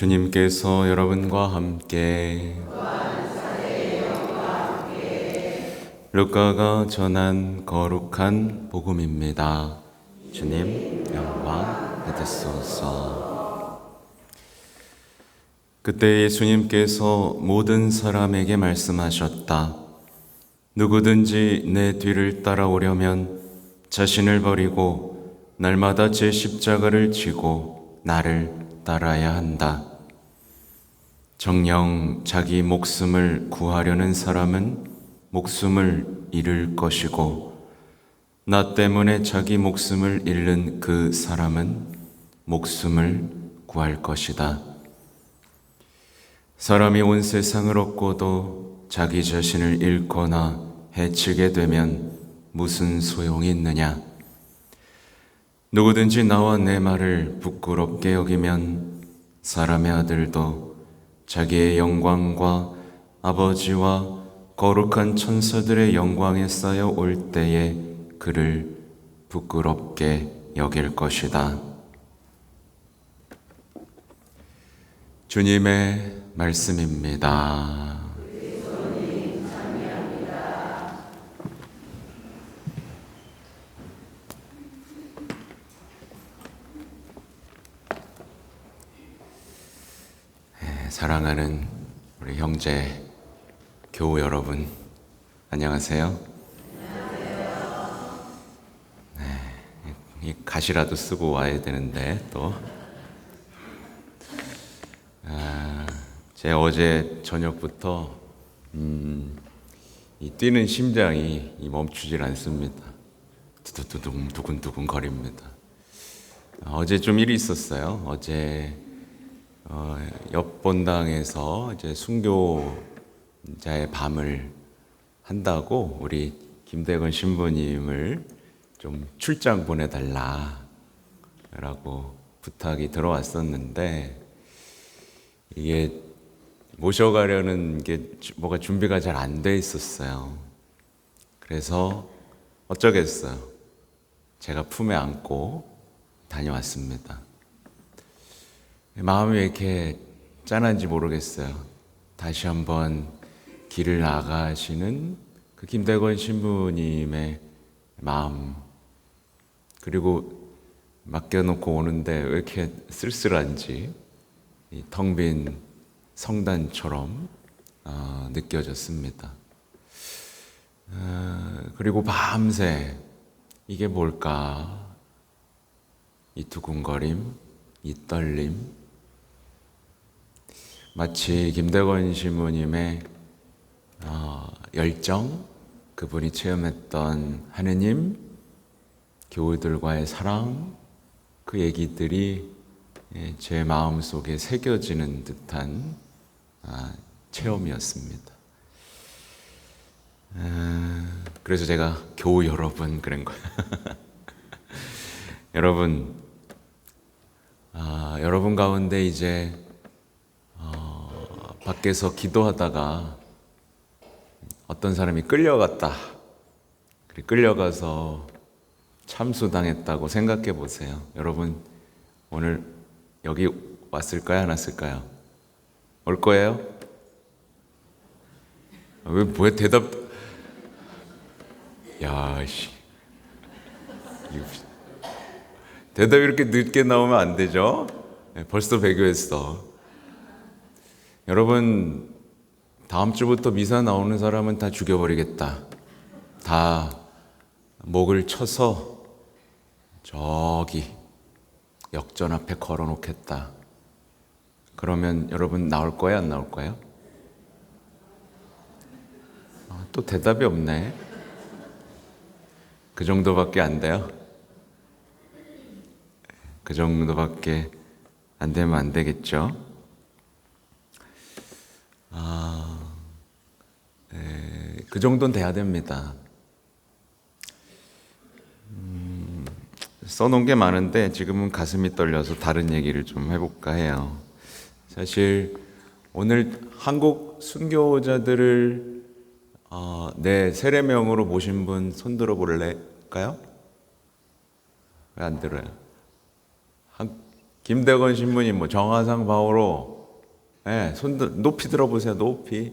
주님께서 여러분과 함께 루카가 전한 거룩한 복음입니다. 주님 영광 받으소서. 그때 예수님께서 모든 사람에게 말씀하셨다. 누구든지 내 뒤를 따라오려면 자신을 버리고 날마다 제 십자가를 지고 나를 따라야 한다. 정령 자기 목숨을 구하려는 사람은 목숨을 잃을 것이고, 나 때문에 자기 목숨을 잃는 그 사람은 목숨을 구할 것이다. 사람이 온 세상을 얻고도 자기 자신을 잃거나 해치게 되면 무슨 소용이 있느냐? 누구든지 나와 내 말을 부끄럽게 여기면 사람의 아들도 자기의 영광과 아버지와 거룩한 천사들의 영광에 쌓여 올 때에 그를 부끄럽게 여길 것이다. 주님의 말씀입니다. 네, 사랑하는 우리 형제 교우 여러분, 안녕하세요. 네, 이 가시라도 쓰고 와야 되는데 또. 아, 제 어제 저녁부터 음, 이 뛰는 심장이 이 멈추질 않습니다. 두두두둥 두근두근 거립니다. 어제 좀 일이 있었어요. 어제 어, 옆 본당에서 이제 순교자의 밤을 한다고 우리 김대건 신부님을 좀 출장 보내달라라고 부탁이 들어왔었는데 이게 모셔가려는 게 주- 뭐가 준비가 잘 안 돼 있었어요. 그래서 어쩌겠어요. 제가 품에 안고 다녀왔습니다. 마음이 왜 이렇게 짠한지 모르겠어요. 다시 한번 길을 나가시는 그 김대건 신부님의 마음 그리고 맡겨놓고 오는데 왜 이렇게 쓸쓸한지 텅 빈 성단처럼 어, 느껴졌습니다. 어, 그리고 밤새 이게 뭘까? 이 두근거림, 이 떨림, 마치 김대건 신부님의 어, 열정, 그분이 체험했던 하느님, 교우들과의 사랑, 그 얘기들이 예, 제 마음 속에 새겨지는 듯한 아, 체험이었습니다. 아, 그래서 제가 교우 여러분 그런 거예요. 여러분, 아, 여러분 가운데 이제 어, 밖에서 기도하다가 어떤 사람이 끌려갔다. 끌려가서 참수당했다고 생각해 보세요. 여러분, 오늘 여기 왔을까요? 안 왔을까요? 올 거예요? 아, 왜, 뭐야, 대답. 야, 씨. 대답이 이렇게 늦게 나오면 안 되죠? 네, 벌써 배교했어. 여러분, 다음 주부터 미사 나오는 사람은 다 죽여버리겠다. 다 목을 쳐서 저기 역전 앞에 걸어 놓겠다. 그러면 여러분 나올 거예요? 안 나올 거예요? 아, 또 대답이 없네. 그 정도밖에 안 돼요? 그 정도밖에 안 되면 안 되겠죠? 아, 에, 그 정도는 돼야 됩니다. 음, 써놓은 게 많은데 지금은 가슴이 떨려서 다른 얘기를 좀 해볼까 해요. 사실 오늘 한국 순교자들을 어, 내 세례명으로 모신 분 손들어 볼래까요? 왜 안 들어요? 한, 김대건 신부님, 뭐 정화상 바오로, 예, 손 들- 높이 들어보세요. 높이.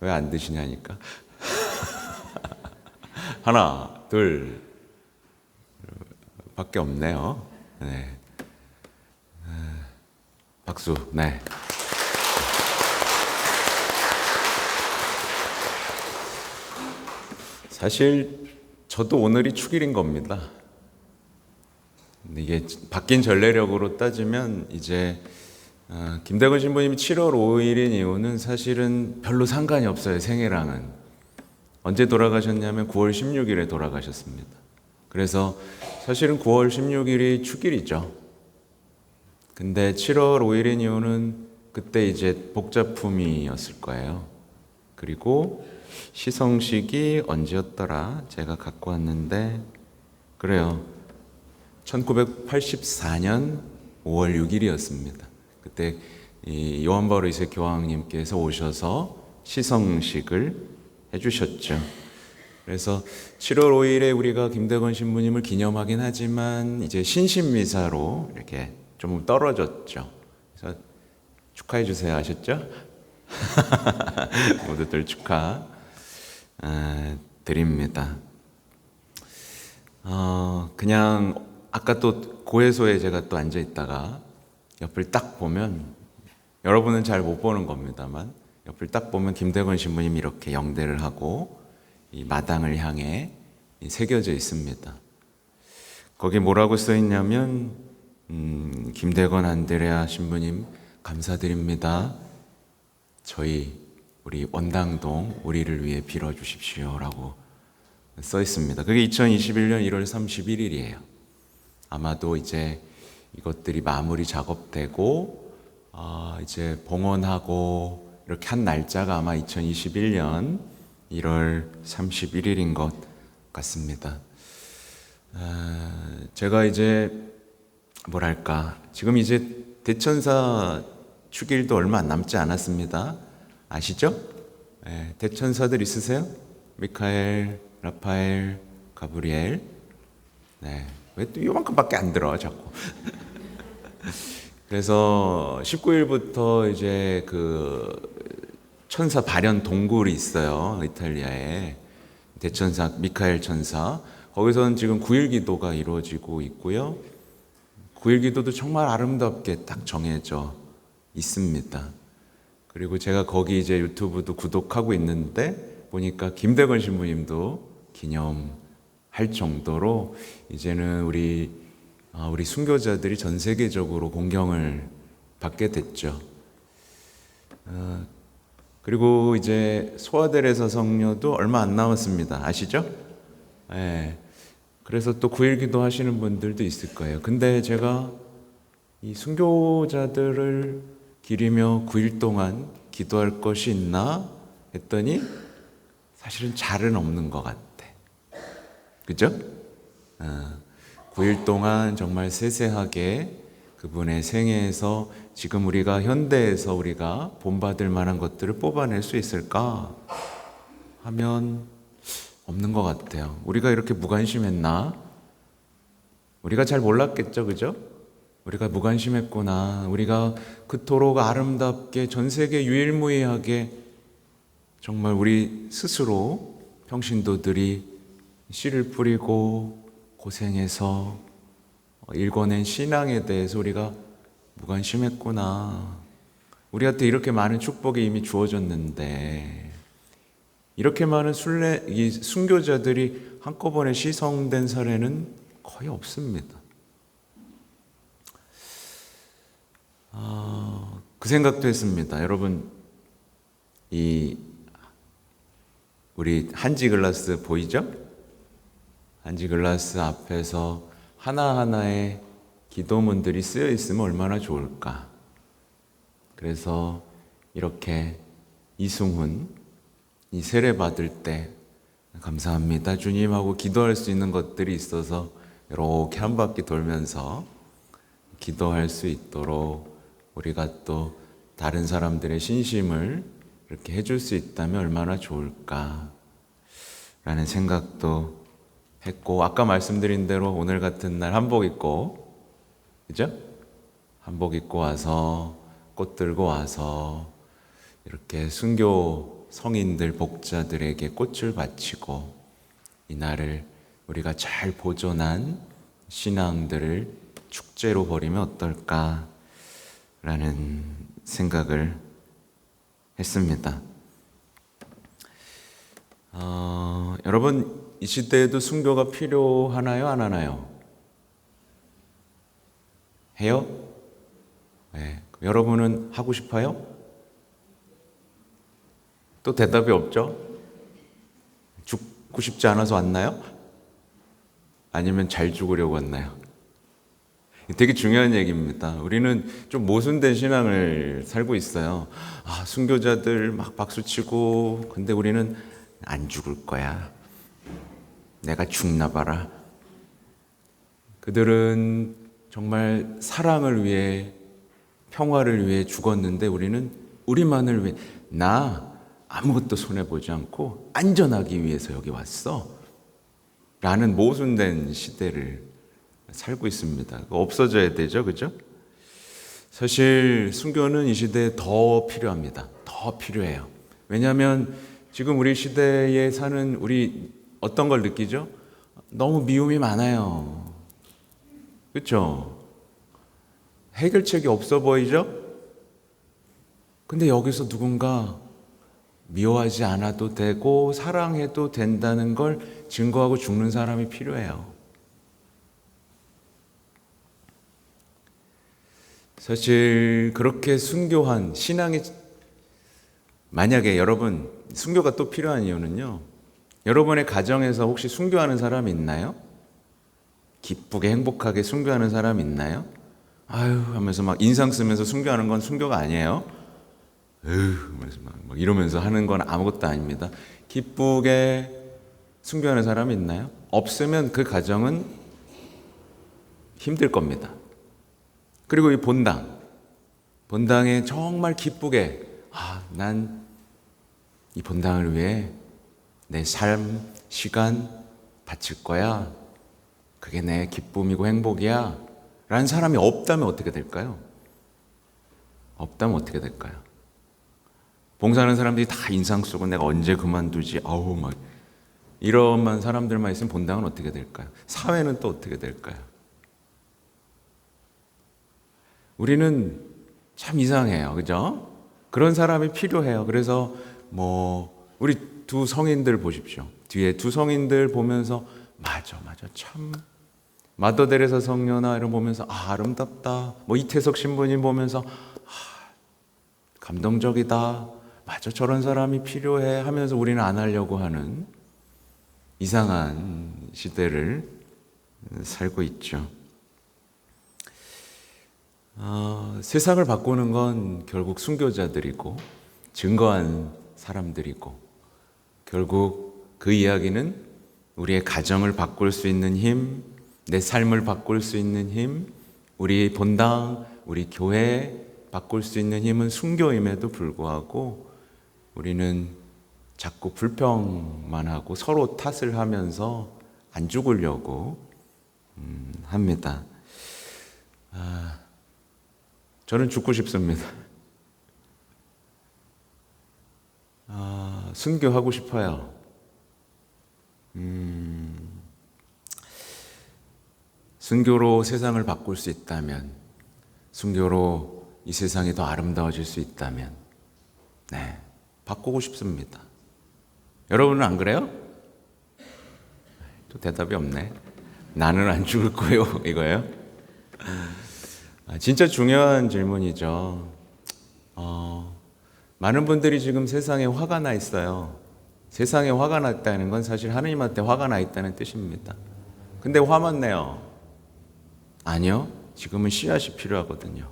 왜 안 드시냐니까. 하나, 둘, 밖에 없네요. 네. 아, 박수. 네. 사실 저도 오늘이 축일인 겁니다. 이게 바뀐 전례력으로 따지면 이제 어, 김대건 신부님이 7월 5일인 이유는 사실은 별로 상관이 없어요 생애랑은 언제 돌아가셨냐면 9월 16일에 돌아가셨습니다. 그래서 사실은 9월 16일이 축일이죠. 근데 7월 5일인 이유는 그때 이제 복자품이었을 거예요. 그리고 시성식이 언제였더라? 제가 갖고 왔는데 그래요. 1984년 5월 6일이었습니다. 그때 이 요한 바로 이세 교황님께서 오셔서 시성식을 해주셨죠. 그래서 7월 5일에 우리가 김대건 신부님을 기념하긴 하지만 이제 신신미사로 이렇게 좀 떨어졌죠. 그래서 축하해 주세요. 아셨죠? 모두들 축하 아, 드립니다. 어, 그냥 아까 또 고해소에 제가 또 앉아 있다가 옆을 딱 보면 여러분은 잘 못 보는 겁니다만 옆을 딱 보면 김대건 신부님 이렇게 영대를 하고 이 마당을 향해 이 새겨져 있습니다. 거기 뭐라고 써 있냐면 음, 김대건 안드레아 신부님 감사드립니다. 저희 우리 원당동 우리를 위해 빌어 주십시오라고 써 있습니다. 그게 2021년 1월 31일이에요. 아마도 이제 이것들이 마무리 작업되고 아, 이제 봉헌하고 이렇게 한 날짜가 아마 2021년 1월 31일인 것 같습니다. 아, 제가 이제 뭐랄까 지금 이제 대천사 축일도 얼마 남지 않았습니다. 아시죠? 예, 대천사들 있으세요? 미카엘, 라파엘, 가브리엘. 네. 왜또 요만큼밖에 안 들어 자꾸. 그래서 19일부터 이제 그 천사 발현 동굴이 있어요. 이탈리아에. 대천사 미카엘 천사. 거기서는 지금 9일 기도가 이루어지고 있고요. 9일 기도도 정말 아름답게 딱 정해져 있습니다. 그리고 제가 거기 이제 유튜브도 구독하고 있는데 보니까 김대건 신부님도 기념 할 정도로 이제는 우리 아, 우리 순교자들이 전 세계적으로 공경을 받게 됐죠. 어, 그리고 이제 소아데레사 성녀도 얼마 안 남았습니다. 아시죠? 예. 그래서 또 9일 기도 하시는 분들도 있을 거예요. 근데 제가 이 순교자들을 기리며 9일 동안 기도할 것이 있나 했더니 사실은 잘은 없는 것 같아. 그죠? 어, 9일 동안 정말 세세하게 그분의 생애에서 지금 우리가 현대에서 우리가 본받을 만한 것들을 뽑아낼 수 있을까 하면 없는 것 같아요. 우리가 이렇게 무관심했나? 우리가 잘 몰랐겠죠, 그죠? 우리가 무관심했구나. 우리가 그토록 아름답게 전 세계 유일무이하게 정말 우리 스스로 평신도들이 씨를 뿌리고 고생해서 읽어낸 신앙에 대해서 우리가 무관심했구나. 우리한테 이렇게 많은 축복이 이미 주어졌는데 이렇게 많은 순례 이 순교자들이 한꺼번에 시성된 사례는 거의 없습니다. 아, 그 생각도 했습니다. 여러분, 이 우리 한지 글라스 보이죠? 한지 글라스 앞에서 하나하나의 기도문들이 쓰여 있으면 얼마나 좋을까. 그래서 이렇게 이승훈, 이 세례 받을 때 감사합니다. 주님 하고 기도할 수 있는 것들이 있어서 이렇게 한 바퀴 돌면서 기도할 수 있도록 우리가 또 다른 사람들의 신심을 이렇게 해줄 수 있다면 얼마나 좋을까 라는 생각도 했고 아까 말씀드린 대로 오늘 같은 날 한복 입고 그죠? 한복 입고 와서 꽃 들고 와서 이렇게 순교 성인들 복자들에게 꽃을 바치고 이 날을 우리가 잘 보존한 신앙들을 축제로 벌이면 어떨까라는 생각을 했습니다. 어, 여러분 이 시대에도 순교가 필요하나요, 안 하나요? 해요? 네. 여러분은 하고 싶어요? 또 대답이 없죠? 죽고 싶지 않아서 왔나요? 아니면 잘 죽으려고 왔나요? 되게 중요한 얘기입니다. 우리는 좀 모순된 신앙을 살고 있어요. 아, 순교자들 막 박수치고, 근데 우리는 안 죽을 거야. 내가 죽나 봐라. 그들은 정말 사랑을 위해, 평화를 위해 죽었는데 우리는 우리만을 위해, 나 아무것도 손해 보지 않고 안전하기 위해서 여기 왔어. 라는 모순된 시대를 살고 있습니다. 없어져야 되죠, 그죠? 사실 순교는 이 시대에 더 필요합니다. 더 필요해요. 왜냐하면 지금 우리 시대에 사는 우리 어떤 걸 느끼죠? 너무 미움이 많아요. 그렇죠? 해결책이 없어 보이죠? 근데 여기서 누군가 미워하지 않아도 되고 사랑해도 된다는 걸 증거하고 죽는 사람이 필요해요. 사실 그렇게 순교한 신앙이 만약에 여러분 순교가 또 필요한 이유는요. 여러분의 가정에서 혹시 순교하는 사람 있나요? 기쁘게 행복하게 순교하는 사람 있나요? 아유 하면서 막 인상 쓰면서 순교하는 건 순교가 아니에요. 막 이러면서 하는 건 아무것도 아닙니다. 기쁘게 순교하는 사람이 있나요? 없으면 그 가정은 힘들 겁니다. 그리고 이 본당, 본당에 정말 기쁘게, 아, 난 이 본당을 위해 내 삶, 시간 바칠 거야. 그게 내 기쁨이고 행복이야. 라는 사람이 없다면 어떻게 될까요? 없다면 어떻게 될까요? 봉사하는 사람들이 다 인상 쓰고 내가 언제 그만두지? 아우, 막. 이런만 사람들만 있으면 본당은 어떻게 될까요? 사회는 또 어떻게 될까요? 우리는 참 이상해요. 그죠? 그런 사람이 필요해요. 그래서 뭐, 우리 두 성인들 보십시오. 뒤에 두 성인들 보면서, 맞아, 맞아. 참. 마더 데레사 성녀나 이런 보면서, 아, 아름답다. 뭐, 이태석 신부님 보면서, 아, 감동적이다. 맞아, 저런 사람이 필요해. 하면서 우리는 안 하려고 하는 이상한 시대를 살고 있죠. 어, 세상을 바꾸는 건 결국 순교자들이고 증거한 사람들이고 결국 그 이야기는 우리의 가정을 바꿀 수 있는 힘, 내 삶을 바꿀 수 있는 힘, 우리 본당, 우리 교회 바꿀 수 있는 힘은 순교임에도 불구하고 우리는 자꾸 불평만 하고 서로 탓을 하면서 안 죽으려고 음, 합니다. 아, 저는 죽고 싶습니다. 아, 순교하고 싶어요. 음, 순교로 세상을 바꿀 수 있다면, 순교로 이 세상이 더 아름다워질 수 있다면, 네, 바꾸고 싶습니다. 여러분은 안 그래요? 또 대답이 없네. 나는 안 죽을 거예요. 이거예요? 아, 진짜 중요한 질문이죠. 어, 많은 분들이 지금 세상에 화가 나 있어요. 세상에 화가 났다는 건 사실 하느님한테 화가 나 있다는 뜻입니다. 근데 화만 내요. 아니요. 지금은 씨앗이 필요하거든요.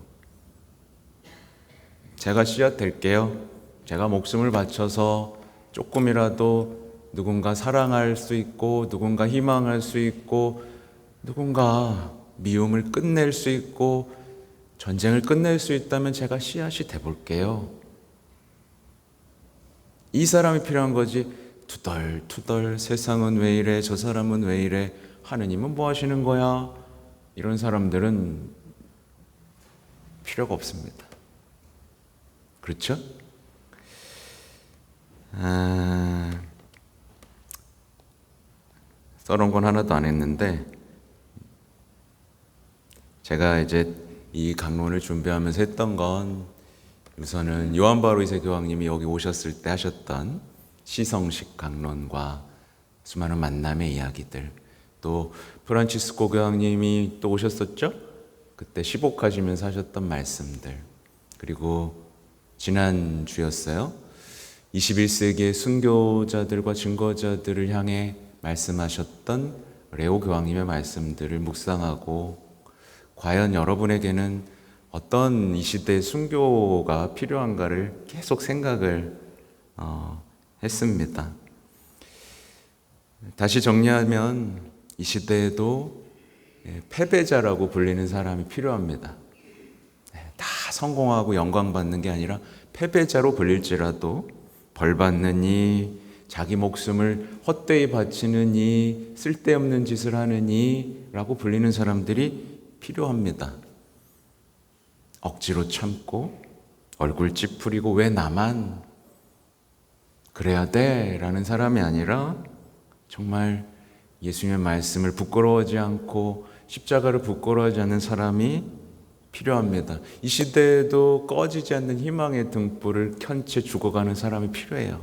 제가 씨앗 될게요. 제가 목숨을 바쳐서 조금이라도 누군가 사랑할 수 있고, 누군가 희망할 수 있고, 누군가 미움을 끝낼 수 있고, 전쟁을 끝낼 수 있다면 제가 씨앗이 돼 볼게요. 이 사람이 필요한 거지. 투덜 투덜 세상은 왜 이래 저 사람은 왜 이래 하느님은 뭐 하시는 거야 이런 사람들은 필요가 없습니다. 그렇죠? 아, 써놓은 건 하나도 안 했는데 제가 이제 이 강론을 준비하면서 했던 건 우선은 요한 바로 이세 교황님이 여기 오셨을 때 하셨던 시성식 강론과 수많은 만남의 이야기들 또 프란치스코 교황님이 또 오셨었죠? 그때 시복하시면서 하셨던 말씀들 그리고 지난 주였어요. 21세기의 순교자들과 증거자들을 향해 말씀하셨던 레오 교황님의 말씀들을 묵상하고 과연 여러분에게는 어떤 이 시대의 순교가 필요한가를 계속 생각을 어, 했습니다. 다시 정리하면 이 시대에도 예, 패배자라고 불리는 사람이 필요합니다. 네, 다 성공하고 영광 받는 게 아니라 패배자로 불릴지라도 벌 받는 이 자기 목숨을 헛되이 바치는 이 쓸데없는 짓을 하는 이라고 불리는 사람들이 필요합니다. 억지로 참고 얼굴 찌푸리고 왜 나만 그래야 돼? 라는 사람이 아니라 정말 예수님의 말씀을 부끄러워하지 않고 십자가를 부끄러워하지 않는 사람이 필요합니다. 이 시대에도 꺼지지 않는 희망의 등불을 켠 채 죽어가는 사람이 필요해요.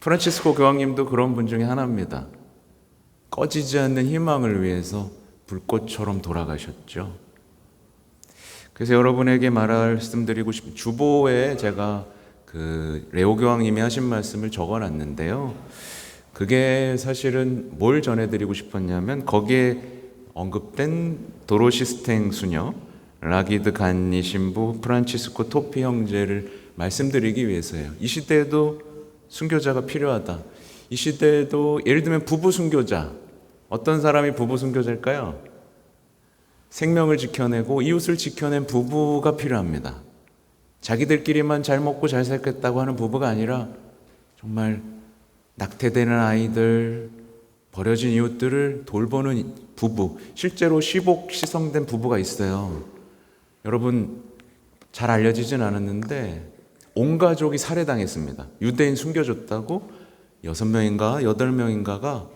프란치스코 교황님도 그런 분 중에 하나입니다. 꺼지지 않는 희망을 위해서 불꽃처럼 돌아가셨죠. 그래서 여러분에게 말씀드리고 싶은 주보에 제가 그 레오 교황님이 하신 말씀을 적어 놨는데요. 그게 사실은 뭘 전해드리고 싶었냐면 거기에 언급된 도로시 스탱 수녀 라기드 간니 신부 프란치스코 토피 형제를 말씀드리기 위해서예요. 이 시대에도 순교자가 필요하다. 이 시대에도 예를 들면 부부 순교자 어떤 사람이 부부 순교자일까요? 생명을 지켜내고 이웃을 지켜낸 부부가 필요합니다. 자기들끼리만 잘 먹고 잘 살겠다고 하는 부부가 아니라 정말 낙태되는 아이들, 버려진 이웃들을 돌보는 부부, 실제로 시복 시성된 부부가 있어요. 여러분 잘 알려지진 않았는데 온 가족이 살해당했습니다. 유대인 숨겨줬다고 여섯 명인가 여덟 명인가가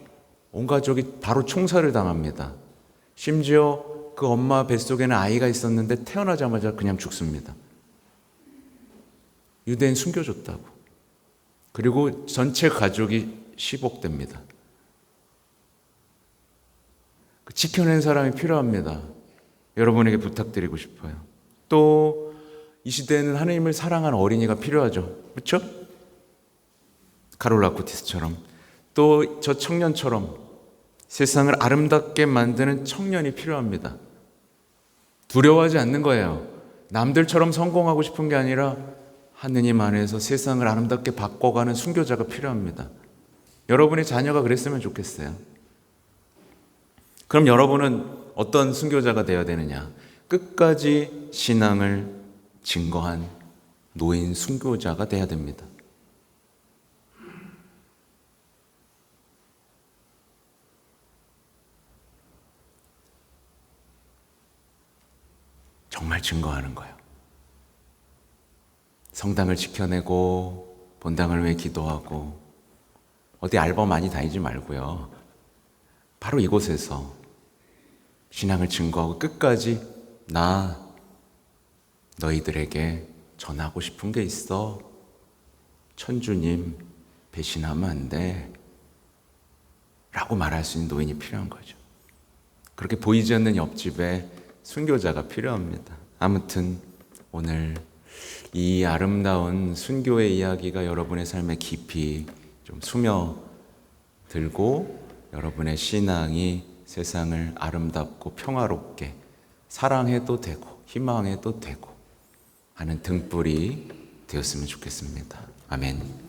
온 가족이 바로 총살을 당합니다. 심지어 그 엄마 뱃속에는 아이가 있었는데 태어나자마자 그냥 죽습니다. 유대인 숨겨줬다고. 그리고 전체 가족이 시복됩니다. 그 지켜낸 사람이 필요합니다. 여러분에게 부탁드리고 싶어요. 또 이 시대에는 하나님을 사랑하는 어린이가 필요하죠. 그렇죠? 카롤라 쿠티스처럼 또 저 청년처럼 세상을 아름답게 만드는 청년이 필요합니다. 두려워하지 않는 거예요. 남들처럼 성공하고 싶은 게 아니라 하느님 안에서 세상을 아름답게 바꿔가는 순교자가 필요합니다. 여러분의 자녀가 그랬으면 좋겠어요. 그럼 여러분은 어떤 순교자가 되어야 되느냐? 끝까지 신앙을 증거한 노인 순교자가 되어야 됩니다. 정말 증거하는 거예요. 성당을 지켜내고 본당을 위해 기도하고 어디 알바 많이 다니지 말고요. 바로 이곳에서 신앙을 증거하고 끝까지 나 너희들에게 전하고 싶은 게 있어. 천주님 배신하면 안 돼. 라고 말할 수 있는 노인이 필요한 거죠. 그렇게 보이지 않는 옆집에 순교자가 필요합니다. 아무튼 오늘 이 아름다운 순교의 이야기가 여러분의 삶에 깊이 좀 스며들고 여러분의 신앙이 세상을 아름답고 평화롭게 사랑해도 되고 희망해도 되고 하는 등불이 되었으면 좋겠습니다. 아멘.